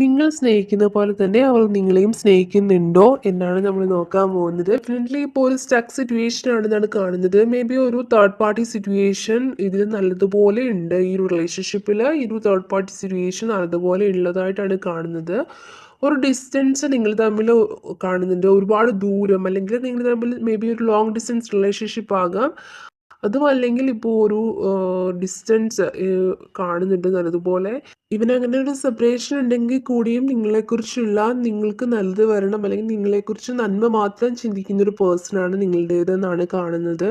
നിങ്ങൾ സ്നേഹിക്കുന്ന പോലെ തന്നെ അവൾ നിങ്ങളെയും സ്നേഹിക്കുന്നുണ്ടോ എന്നാണ് നമ്മൾ നോക്കാൻ പോകുന്നത്. ഡെഫിനറ്റ്ലി ഇപ്പോൾ ഒരു സ്റ്റക്ക് സിറ്റുവേഷൻ ആണെന്നാണ് കാണുന്നത്. മേ ബി ഒരു തേർഡ് പാർട്ടി സിറ്റുവേഷൻ ഇതിൽ നല്ലതുപോലെ ഉണ്ട്. ഈ ഒരു റിലേഷൻഷിപ്പിൽ ഈ ഒരു തേർഡ് പാർട്ടി സിറ്റുവേഷൻ നല്ലതുപോലെ ഉള്ളതായിട്ടാണ് കാണുന്നത്. ഒരു ഡിസ്റ്റൻസ് നിങ്ങൾ തമ്മിൽ കാണുന്നുണ്ട്. ഒരുപാട് ദൂരം അല്ലെങ്കിൽ നിങ്ങൾ തമ്മിൽ മേ ബി ഒരു ലോങ് ഡിസ്റ്റൻസ് റിലേഷൻഷിപ്പ് ആകാം. അതും അല്ലെങ്കിൽ ഇപ്പോൾ ഒരു ഡിസ്റ്റൻസ് കാണുന്നുണ്ട് നല്ലതുപോലെ. ഇവനങ്ങനെ ഒരു സെപ്പറേഷൻ ഉണ്ടെങ്കിൽ കൂടിയും നിങ്ങളെക്കുറിച്ചുള്ള നിങ്ങൾക്ക് നല്ലത് വരണം അല്ലെങ്കിൽ നിങ്ങളെക്കുറിച്ച് നന്മ മാത്രം ചിന്തിക്കുന്ന ഒരു പേഴ്സണാണ് നിങ്ങളുടേതെന്നാണ് കാണുന്നത്.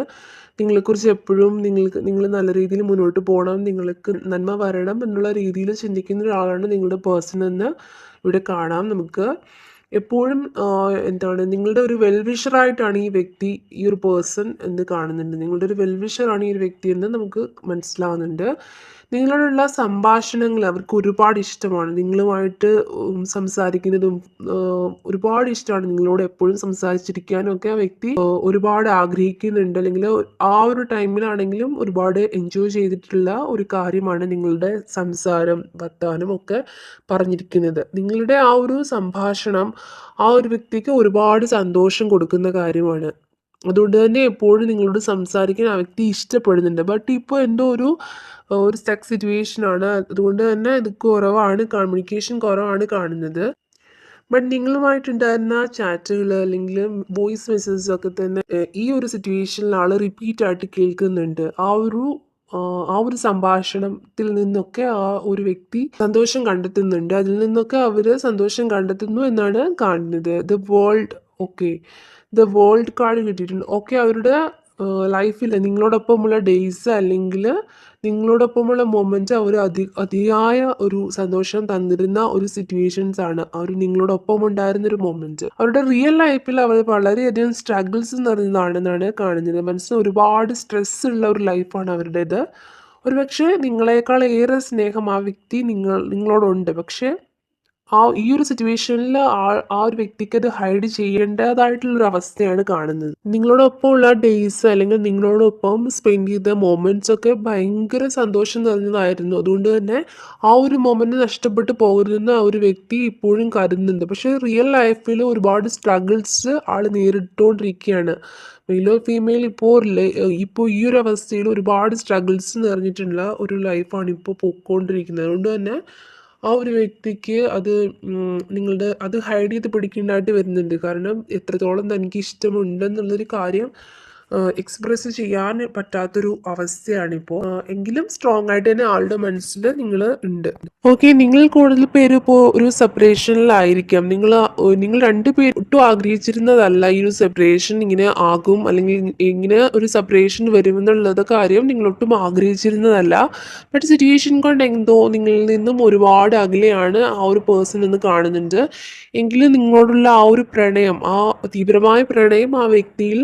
നിങ്ങളെക്കുറിച്ച് എപ്പോഴും നിങ്ങൾക്ക് നിങ്ങൾ നല്ല രീതിയിൽ മുന്നോട്ട് പോകണം നിങ്ങൾക്ക് നന്മ വരണം എന്നുള്ള രീതിയിൽ ചിന്തിക്കുന്ന ഒരാളാണ് നിങ്ങളുടെ പേഴ്സൺ എന്ന് ഇവിടെ കാണാം നമുക്ക്. എപ്പോഴും എന്താണ് നിങ്ങളുടെ ഒരു വെൽവിഷറായിട്ടാണ് ഈ വ്യക്തി ഈ ഒരു പേഴ്സൺ എന്ന് കാണുന്നുണ്ട്. നിങ്ങളുടെ ഒരു വെൽവിഷറാണ് ഈ ഒരു വ്യക്തി എന്ന് നമുക്ക് മനസ്സിലാവുന്നുണ്ട്. നിങ്ങളോടുള്ള സംഭാഷണങ്ങൾ അവർക്ക് ഒരുപാട് ഇഷ്ടമാണ്. നിങ്ങളുമായിട്ട് സംസാരിക്കുന്നതും ഒരുപാട് ഇഷ്ടമാണ്. നിങ്ങളോട് എപ്പോഴും സംസാരിച്ചിരിക്കാനും ഒക്കെ ആ വ്യക്തി ഒരുപാട് ആഗ്രഹിക്കുന്നുണ്ട്. അല്ലെങ്കിൽ ആ ഒരു ടൈമിലാണെങ്കിലും ഒരുപാട് എൻജോയ് ചെയ്തിട്ടുള്ള ഒരു കാര്യമാണ് നിങ്ങളുടെ സംസാരം വർത്താനം ഒക്കെ പറഞ്ഞിരിക്കുന്നത്. നിങ്ങളുടെ ആ ഒരു സംഭാഷണം ആ ഒരു വ്യക്തിക്ക് ഒരുപാട് സന്തോഷം കൊടുക്കുന്ന കാര്യമാണ്. അതുകൊണ്ട് തന്നെ എപ്പോഴും നിങ്ങളോട് സംസാരിക്കാൻ ആ വ്യക്തി ഇഷ്ടപ്പെടുന്നുണ്ട്. ബട്ട് ഇപ്പോൾ എന്തോ ഒരു ഒരു സ്റ്റക്ക് സിറ്റുവേഷനാണ് അതുകൊണ്ട് തന്നെ ഇത് കുറവാണ് കമ്മ്യൂണിക്കേഷൻ കുറവാണ് കാണുന്നത്. ബട്ട് നിങ്ങളുമായിട്ടുണ്ടായിരുന്ന ചാറ്റുകൾ അല്ലെങ്കിൽ വോയിസ് മെസ്സേജസ് ഒക്കെ തന്നെ ഈ ഒരു സിറ്റുവേഷനിൽ ആൾ റിപ്പീറ്റ് ആയിട്ട് കേൾക്കുന്നുണ്ട്. ആ ഒരു ആ, ഒരു സംഭാഷണത്തിൽ നിന്നൊക്കെ ആ ഒരു വ്യക്തി സന്തോഷം കണ്ടെത്തുന്നുണ്ട്. അതിൽ നിന്നൊക്കെ അവർ സന്തോഷം കണ്ടെത്തുന്നു എന്നാണ് കാണുന്നത്. The world okay the world card കിട്ടിയിട്ടുണ്ട്. ഓക്കെ അവരുടെ ലൈഫിൽ നിങ്ങളോടൊപ്പമുള്ള ഡേയ്സ് അല്ലെങ്കിൽ നിങ്ങളോടൊപ്പമുള്ള മൊമെന്റ് അവർ അതി അതിയായ ഒരു സന്തോഷം തന്നിരുന്ന ഒരു സിറ്റുവേഷൻസ് ആണ്. അവർ നിങ്ങളോടൊപ്പം ഉണ്ടായിരുന്ന ഒരു മൊമെന്റ് അവരുടെ റിയൽ ലൈഫിൽ അവർ വളരെയധികം സ്ട്രഗിൾസ് നിറഞ്ഞതാണെന്നാണ് കാണുന്നത്. മനസ്സിന് ഒരുപാട് സ്ട്രെസ് ഉള്ള ഒരു ലൈഫാണ് അവരുടേത്. ഒരുപക്ഷെ നിങ്ങളെക്കാൾ ഏറെ സ്നേഹം ആ വ്യക്തി നിങ്ങൾ നിങ്ങളോടുണ്ട്. പക്ഷേ ആ ഈ ഒരു സിറ്റുവേഷനിൽ ആ ആ ഒരു വ്യക്തിക്ക് അത് ഹൈഡ് ചെയ്യേണ്ടതായിട്ടുള്ളൊരു അവസ്ഥയാണ് കാണുന്നത്. നിങ്ങളോടൊപ്പം ഉള്ള ഡേയ്സ് അല്ലെങ്കിൽ നിങ്ങളോടൊപ്പം സ്പെൻഡ് ചെയ്ത മൊമെന്റ്സ് ഒക്കെ ഭയങ്കര സന്തോഷം നിറഞ്ഞതായിരുന്നു. അതുകൊണ്ട് തന്നെ ആ ഒരു മൊമെന്റ് നഷ്ടപ്പെട്ടു പോകരുതെന്ന് ആ ഒരു വ്യക്തി ഇപ്പോഴും കരുതുന്നുണ്ട്. പക്ഷേ റിയൽ ലൈഫിൽ ഒരുപാട് സ്ട്രഗിൾസ് ആൾ നേരിട്ടുകൊണ്ടിരിക്കുകയാണ്. മെയിലോ ഫീമെയിൽ ഇപ്പോൾ ഇപ്പോൾ ഈ ഒരു അവസ്ഥയിൽ ഒരുപാട് സ്ട്രഗിൾസ് നിറഞ്ഞിട്ടുള്ള ഒരു ലൈഫാണ് ഇപ്പോൾ പോയിക്കൊണ്ടിരിക്കുന്നത്. അതുകൊണ്ട് തന്നെ ആ ഒരു വ്യക്തിക്ക് അത് നിങ്ങളുടെ അത് ഹൈഡ് ചെയ്ത് പിടിക്കേണ്ടതായിട്ട് വരുന്നുണ്ട്. കാരണം എത്രത്തോളം തനിക്ക് ഇഷ്ടമുണ്ടെന്നുള്ളൊരു കാര്യം എക്സ്പ്രസ് ചെയ്യാൻ പറ്റാത്തൊരു അവസ്ഥയാണിപ്പോൾ എങ്കിലും സ്ട്രോങ് ആയിട്ട് തന്നെ ആളുടെ മനസ്സിൽ നിങ്ങൾ ഉണ്ട്. ഓക്കെ നിങ്ങൾ കൂടുതൽ പേര് ഇപ്പോൾ ഒരു സെപ്പറേഷനിലായിരിക്കാം നിങ്ങൾ നിങ്ങൾ രണ്ടുപേർ ഒട്ടും ആഗ്രഹിച്ചിരുന്നതല്ല ഈ ഒരു സെപ്പറേഷൻ ഇങ്ങനെ ആകും അല്ലെങ്കിൽ ഇങ്ങനെ ഒരു സെപ്പറേഷൻ വരുമെന്നുള്ളത് കാര്യം നിങ്ങൾ ഒട്ടും ആഗ്രഹിച്ചിരുന്നതല്ല. ബട്ട് സിറ്റുവേഷൻ കൊണ്ട് എന്തോ നിങ്ങളിൽ നിന്നും ഒരുപാട് അകലെയാണ് ആ ഒരു പേഴ്സൺ എന്ന് കാണുന്നുണ്ട്. എങ്കിലും നിങ്ങളോടുള്ള ആ ഒരു പ്രണയം ആ തീവ്രമായ പ്രണയം ആ വ്യക്തിയിൽ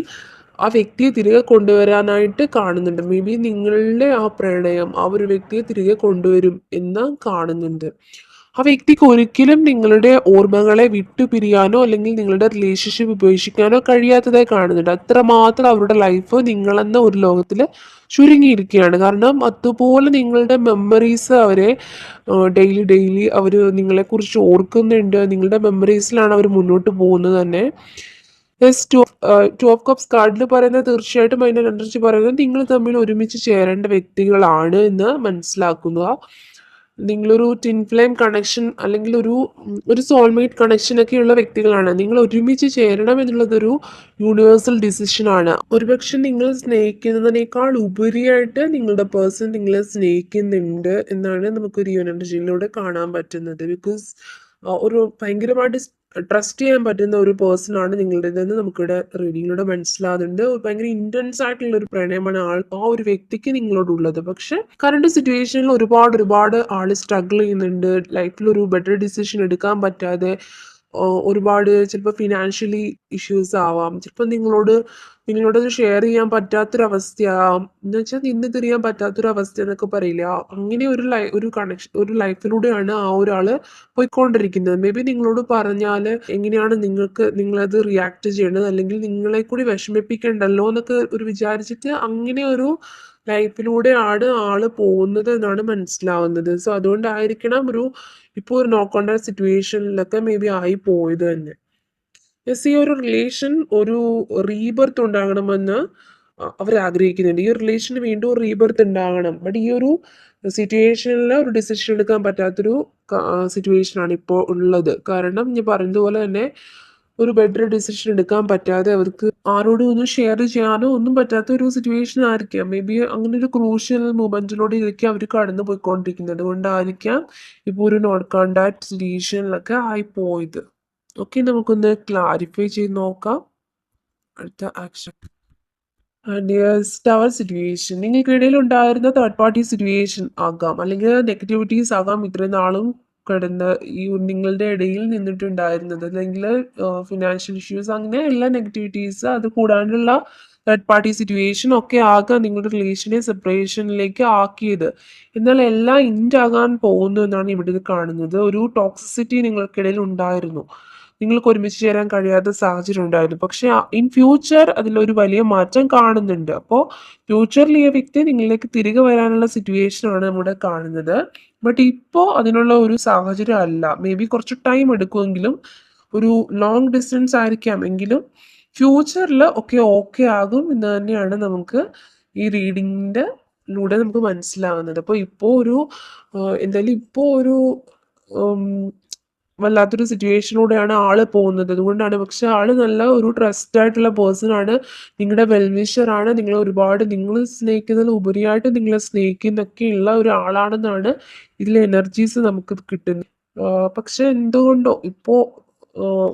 ആ വ്യക്തിയെ തിരികെ കൊണ്ടുവരാനായിട്ട് കാണുന്നുണ്ട്. മേ ബി നിങ്ങളുടെ ആ പ്രണയം ആ ഒരു വ്യക്തിയെ തിരികെ കൊണ്ടുവരും എന്ന് കാണുന്നുണ്ട്. ആ വ്യക്തിക്ക് ഒരിക്കലും നിങ്ങളുടെ ഓർമ്മകളെ വിട്ടുപിരിയാനോ അല്ലെങ്കിൽ നിങ്ങളുടെ റിലേഷൻഷിപ്പ് ഉപേക്ഷിക്കാനോ കഴിയാത്തതായി കാണുന്നുണ്ട്. അത്രമാത്രം അവരുടെ ലൈഫ് നിങ്ങളെന്ന ഒരു ലോകത്തിൽ ചുരുങ്ങിയിരിക്കുകയാണ്. കാരണം അതുപോലെ നിങ്ങളുടെ മെമ്മറീസ് അവരെ ഡെയിലി ഡെയിലി അവർ നിങ്ങളെക്കുറിച്ച് ഓർക്കുന്നുണ്ട്. നിങ്ങളുടെ മെമ്മറീസിലാണ് അവർ മുന്നോട്ട് പോകുന്നത് തന്നെ. Yes two two of cups കാർഡിൽ പറയുന്നത് തീർച്ചയായിട്ടും അതിന്റെ എനർജി പറയുന്നത് നിങ്ങൾ തമ്മിൽ ഒരുമിച്ച് ചേരേണ്ട വ്യക്തികളാണ് എന്ന് മനസ്സിലാക്കുക. നിങ്ങളൊരു ടിൻ ഫ്ലെയിം കണക്ഷൻ അല്ലെങ്കിൽ ഒരു ഒരു സോൾമേറ്റ് കണക്ഷൻ ഒക്കെയുള്ള വ്യക്തികളാണ്. നിങ്ങൾ ഒരുമിച്ച് ചേരണം എന്നുള്ളതൊരു യൂണിവേഴ്സൽ ഡിസിഷനാണ് ഒരുപക്ഷെ നിങ്ങൾ സ്നേഹിക്കുന്നതിനേക്കാൾ ഉപരിയായിട്ട് നിങ്ങളുടെ പേഴ്സൺ നിങ്ങളെ സ്നേഹിക്കുന്നുണ്ട് എന്നാണ് നമുക്ക് ഒരു എനർജിയിലൂടെ കാണാൻ പറ്റുന്നത്. ബിക്കോസ് ഒരു ഭയങ്കരമായിട്ട് ട്രസ്റ്റ് ചെയ്യാൻ പറ്റുന്ന ഒരു പേഴ്സൺ ആണ് നിങ്ങളുടേതെന്ന് നമുക്കിവിടെ റീഡിങ്ങിലൂടെ മനസ്സിലാകുന്നുണ്ട് ഭയങ്കര ഇന്റൻസ് ആയിട്ടുള്ള ഒരു പ്രണയമാണ് ആൾ ആ ഒരു വ്യക്തിക്ക് നിങ്ങളോടുള്ളത്. പക്ഷെ കറണ്ട് സിറ്റുവേഷനിൽ ഒരുപാട് ഒരുപാട് ആൾ സ്ട്രഗിൾ ചെയ്യുന്നുണ്ട്. ലൈഫിൽ ഒരു ബെറ്റർ ഡിസിഷൻ എടുക്കാൻ പറ്റാതെ ഒരുപാട് ചിലപ്പോൾ ഫിനാൻഷ്യലി ഇഷ്യൂസ് ആവാം. ചിലപ്പോൾ നിങ്ങളോട് നിങ്ങളോട് ഷെയർ ചെയ്യാൻ പറ്റാത്തൊരവസ്ഥയാവാം. എന്ന് വെച്ചാൽ നിന്ന് തിരിയാൻ പറ്റാത്തൊരവസ്ഥ എന്നൊക്കെ പറയില്ല അങ്ങനെ ഒരു ലൈ ഒരു കണക്ഷൻ ഒരു ലൈഫിലൂടെയാണ് ആ ഒരാൾ പോയിക്കൊണ്ടിരിക്കുന്നത്. മേ ബി നിങ്ങളോട് പറഞ്ഞാൽ എങ്ങനെയാണ് നിങ്ങൾക്ക് നിങ്ങളത് റിയാക്ട് ചെയ്യേണ്ടത് അല്ലെങ്കിൽ നിങ്ങളെ കൂടി വിഷമിപ്പിക്കേണ്ടല്ലോ എന്നൊക്കെ ഒരു വിചാരിച്ചിട്ട് അങ്ങനെ ഒരു ലൈഫിലൂടെയാണ് ആൾ പോകുന്നത് എന്നാണ് മനസ്സിലാവുന്നത്. സോ അതുകൊണ്ടായിരിക്കണം ഒരു ഇപ്പോൾ ഒരു നോ കോണ്ടാക്ട് സിറ്റുവേഷനിലൊക്കെ മേ ബി ആയി പോയത് തന്നെ. യെസ് ഈ ഒരു റിലേഷൻ ഒരു റീബർത്ത് ഉണ്ടാകണമെന്ന് അവർ ആഗ്രഹിക്കുന്നുണ്ട്. ഈ ഒരു റിലേഷന് വീണ്ടും ഒരു റീബർത്ത് ഉണ്ടാകണം. ബട്ട് ഈ ഒരു സിറ്റുവേഷനിൽ ഒരു ഡിസിഷൻ എടുക്കാൻ പറ്റാത്തൊരു സിറ്റുവേഷനാണ് ഇപ്പോൾ ഉള്ളത്. കാരണം ഞാൻ പറഞ്ഞതുപോലെ തന്നെ ഒരു ബെറ്റർ ഡിസിഷൻ എടുക്കാൻ പറ്റാതെ അവർക്ക് ആരോടും ഒന്നും ഷെയർ ചെയ്യാനോ ഒന്നും പറ്റാത്ത ഒരു സിറ്റുവേഷൻ ആയിരിക്കാം. മേ ബി അങ്ങനെ ഒരു ക്രൂഷ്യൽ മൊമെന്റിലൂടെ ഇരിക്കും അവർ കടന്നു പോയിക്കൊണ്ടിരിക്കുന്നത്. അതുകൊണ്ടായിരിക്കാം ഇപ്പോൾ ഒരു നോട്ട് കോണ്ടാക്ട് സിറ്റുവേഷനിലൊക്കെ ആയി പോയത്. ഓക്കെ നമുക്കൊന്ന് ക്ലാരിഫൈ ചെയ്ത് നോക്കാം. അടുത്ത ആക്ഷൻ ടവർ സിറ്റുവേഷൻ നിങ്ങൾക്കിടയിൽ ഉണ്ടായിരുന്ന തേർഡ് പാർട്ടി സിറ്റുവേഷൻ ആകാം. അല്ലെങ്കിൽ നെഗറ്റിവിറ്റീസ് ആകാം ഇത്രയും നാളും. കിടന്ന് ഈ നിങ്ങളുടെ ഇടയിൽ നിന്നിട്ടുണ്ടായിരുന്നത്. അല്ലെങ്കിൽ ഫിനാൻഷ്യൽ ഇഷ്യൂസ് അങ്ങനെ എല്ലാ നെഗറ്റിവിറ്റീസ് അത് കൂടാണ്ടുള്ള തേർഡ് പാർട്ടി സിറ്റുവേഷൻ ഒക്കെ ആകാം നിങ്ങളുടെ റിലേഷനെ സെപ്പറേഷനിലേക്ക് ആക്കിയത്. എന്നാൽ എല്ലാം ഇൻഡ് ആകാൻ പോകുന്നു എന്നാണ് ഇവിടെ കാണുന്നത്. ഒരു ടോക്സിസിറ്റി നിങ്ങൾക്കിടയിൽ ഉണ്ടായിരുന്നു. നിങ്ങൾക്ക് ഒരുമിച്ച് ചേരാൻ കഴിയാത്ത സാഹചര്യം ഉണ്ടായിരുന്നു. പക്ഷെ ഇൻ ഫ്യൂച്ചർ അതിലൊരു വലിയ മാറ്റം കാണുന്നുണ്ട്. അപ്പോൾ ഫ്യൂച്ചറിൽ ഈ വ്യക്തി നിങ്ങളിലേക്ക് തിരികെ വരാനുള്ള സിറ്റുവേഷനാണ് നമ്മുടെ കാണുന്നത്. ബട്ട് ഇപ്പോൾ അതിനുള്ള ഒരു സാഹചര്യം അല്ല. മേ ബി കുറച്ച് ടൈം എടുക്കുമെങ്കിലും ഒരു ലോങ് ഡിസ്റ്റൻസ് ആയിരിക്കാം. എങ്കിലും ഫ്യൂച്ചറിൽ ഒക്കെ ഓക്കെ ആകും എന്ന് തന്നെയാണ് നമുക്ക് ഈ റീഡിങ്ങിന്റെ ലൂടെ നമുക്ക് മനസ്സിലാകുന്നത് അപ്പോൾ ഇപ്പോൾ ഒരു എന്തായാലും ഇപ്പോൾ ഒരു വല്ലാത്തൊരു സിറ്റുവേഷനിലൂടെയാണ് ആൾ പോകുന്നത്. അതുകൊണ്ടാണ് പക്ഷെ ആൾ നല്ല ഒരു ട്രസ്റ്റ് ആയിട്ടുള്ള പേഴ്സൺ ആണ്. നിങ്ങളുടെ വെൽവിഷർ ആണ് നിങ്ങളെ ഒരുപാട് നിങ്ങൾ സ്നേഹിക്കുന്നതിൽ ഉപരിയായിട്ട് നിങ്ങളെ സ്നേഹിക്കുന്നൊക്കെയുള്ള ഒരാളാണെന്നാണ് ഇതിലെ എനർജീസ് നമുക്ക് കിട്ടുന്നത്. പക്ഷെ എന്തുകൊണ്ടോ ഇപ്പോ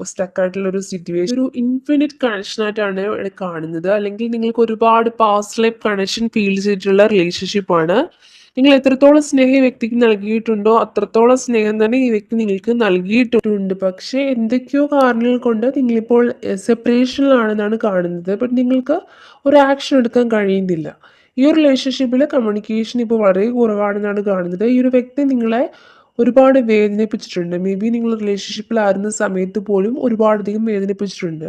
സ്റ്റക്കായിട്ടുള്ള ഒരു സിറ്റുവേഷൻ ഒരു ഇൻഫിനിറ്റ് കണക്ഷൻ ആയിട്ടാണ് ഇവിടെ കാണുന്നത്. അല്ലെങ്കിൽ നിങ്ങൾക്ക് ഒരുപാട് പാസ്റ്റ് ലൈഫ് കണക്ഷൻ ഫീൽ ചെയ്തിട്ടുള്ള റിലേഷൻഷിപ്പ് ആണ്. നിങ്ങൾ എത്രത്തോളം സ്നേഹം ഈ വ്യക്തിക്ക് നൽകിയിട്ടുണ്ടോ അത്രത്തോളം സ്നേഹം തന്നെ ഈ വ്യക്തി നിങ്ങൾക്ക് നൽകിയിട്ടുണ്ട്. പക്ഷേ എന്തൊക്കെയോ കാരണങ്ങൾ കൊണ്ട് നിങ്ങളിപ്പോൾ സെപ്പറേഷനിലാണെന്നാണ് കാണുന്നത്. ബട്ട് നിങ്ങൾക്ക് ഒരു ആക്ഷൻ എടുക്കാൻ കഴിയുന്നില്ല. ഈ ഒരു റിലേഷൻഷിപ്പിൽ കമ്മ്യൂണിക്കേഷൻ ഇപ്പോൾ വളരെ കുറവാണെന്നാണ് കാണുന്നത്. ഈ ഒരു വ്യക്തി നിങ്ങളെ ഒരുപാട് വേദനിപ്പിച്ചിട്ടുണ്ട്. മേ ബി നിങ്ങൾ റിലേഷൻഷിപ്പിലായിരുന്ന സമയത്ത് പോലും ഒരുപാടധികം വേദനിപ്പിച്ചിട്ടുണ്ട്.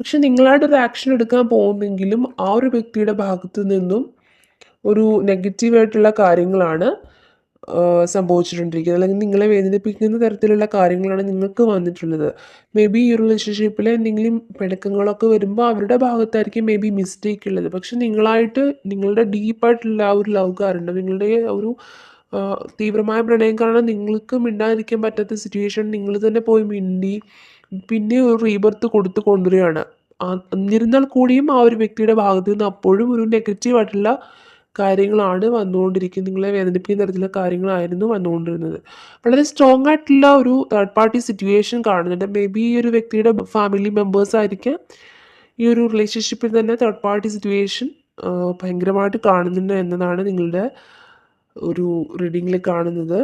പക്ഷെ നിങ്ങളായിട്ടൊരു ആക്ഷൻ എടുക്കാൻ പോകുന്നെങ്കിലും ആ ഒരു വ്യക്തിയുടെ ഭാഗത്തു നിന്നും ഒരു നെഗറ്റീവായിട്ടുള്ള കാര്യങ്ങളാണ് സംഭവിച്ചിട്ടുണ്ടിരിക്കുന്നത്. അല്ലെങ്കിൽ നിങ്ങളെ വേദനിപ്പിക്കുന്ന തരത്തിലുള്ള കാര്യങ്ങളാണ് നിങ്ങൾക്ക് വന്നിട്ടുള്ളത്. മേ ബി ഈ റിലേഷൻഷിപ്പിൽ എന്തെങ്കിലും പിണക്കങ്ങളൊക്കെ വരുമ്പോൾ അവരുടെ ഭാഗത്തായിരിക്കും മേ ബി മിസ്റ്റേക്ക് ഉള്ളത്. പക്ഷെ നിങ്ങളായിട്ട് നിങ്ങളുടെ ഡീപ്പായിട്ടുള്ള ആ ഒരു ലവ് കാരണം നിങ്ങളുടെ ഒരു തീവ്രമായ പ്രണയം കാരണം നിങ്ങൾക്ക് മിണ്ടാതിരിക്കാൻ പറ്റാത്ത സിറ്റുവേഷൻ നിങ്ങൾ തന്നെ പോയി മിണ്ടി പിന്നെ ഒരു റീബർത്ത് കൊടുത്ത് കൊണ്ടുവരികയാണ്. എന്നിരുന്നാൽ കൂടിയും ആ ഒരു വ്യക്തിയുടെ ഭാഗത്ത് നിന്ന് അപ്പോഴും ഒരു നെഗറ്റീവായിട്ടുള്ള കാര്യങ്ങളാണ് വന്നുകൊണ്ടിരിക്കുന്നത്. നിങ്ങളെ വേദനിപ്പിക്കുന്ന തരത്തിലുള്ള കാര്യങ്ങളായിരുന്നു വന്നുകൊണ്ടിരുന്നത്. വളരെ സ്ട്രോങ് ആയിട്ടുള്ള ഒരു തേർഡ് പാർട്ടി സിറ്റുവേഷൻ കാണുന്നുണ്ട്. മേ ബി ഈ ഒരു വ്യക്തിയുടെ ഫാമിലി മെമ്പേഴ്സ് ആയിരിക്കാം ഈ ഒരു റിലേഷൻഷിപ്പിൽ തന്നെ തേർഡ് പാർട്ടി സിറ്റുവേഷൻ ഭയങ്കരമായിട്ട് കാണുന്നുണ്ട് എന്നതാണ് നിങ്ങളുടെ ഒരു റീഡിങ്ങിൽ കാണുന്നത്.